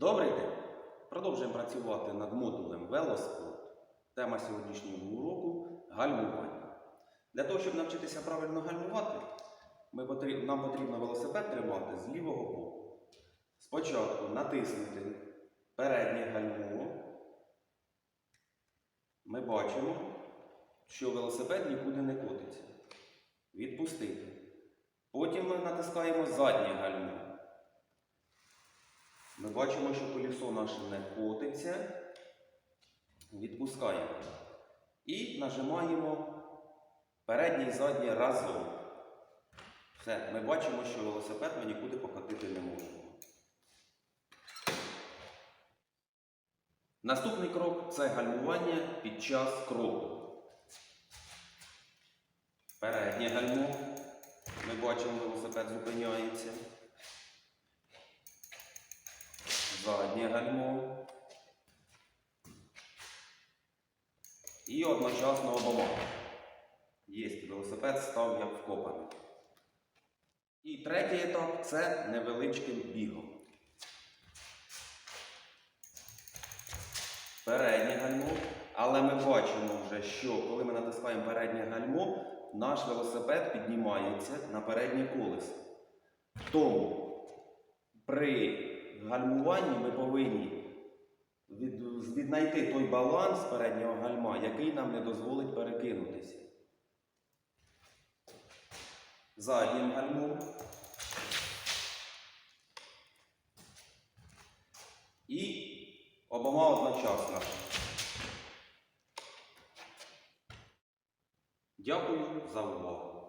Добрий день! Продовжуємо працювати над модулем велоспорт. Тема сьогоднішнього уроку гальмування. Для того, щоб навчитися правильно гальмувати, нам потрібно велосипед тримати з лівого боку. Спочатку натиснути переднє гальмо. Ми бачимо, що велосипед нікуди не котиться. Відпустити. Потім ми натискаємо заднє гальмо. Бачимо, що колесо наше не котиться. Відпускаємо. І нажимаємо переднє і заднє разом. Все, ми бачимо, що велосипед ми нікуди покотити не можемо. Наступний крок це гальмування під час кроку. Переднє гальмо. Ми бачимо, велосипед зупиняється. Заднє гальмо. І одночасно обома. Є, велосипед став як вкопаний. І третій етап це невеличким бігом. Переднє гальмо. Але ми бачимо вже, що коли ми натискаємо переднє гальмо, наш велосипед піднімається на переднє колесо. Тому при гальмуванні ми повинні від, віднайти той баланс переднього гальма, який нам не дозволить перекинутися. Заднім гальмом. І обома одночасно. Дякую за увагу.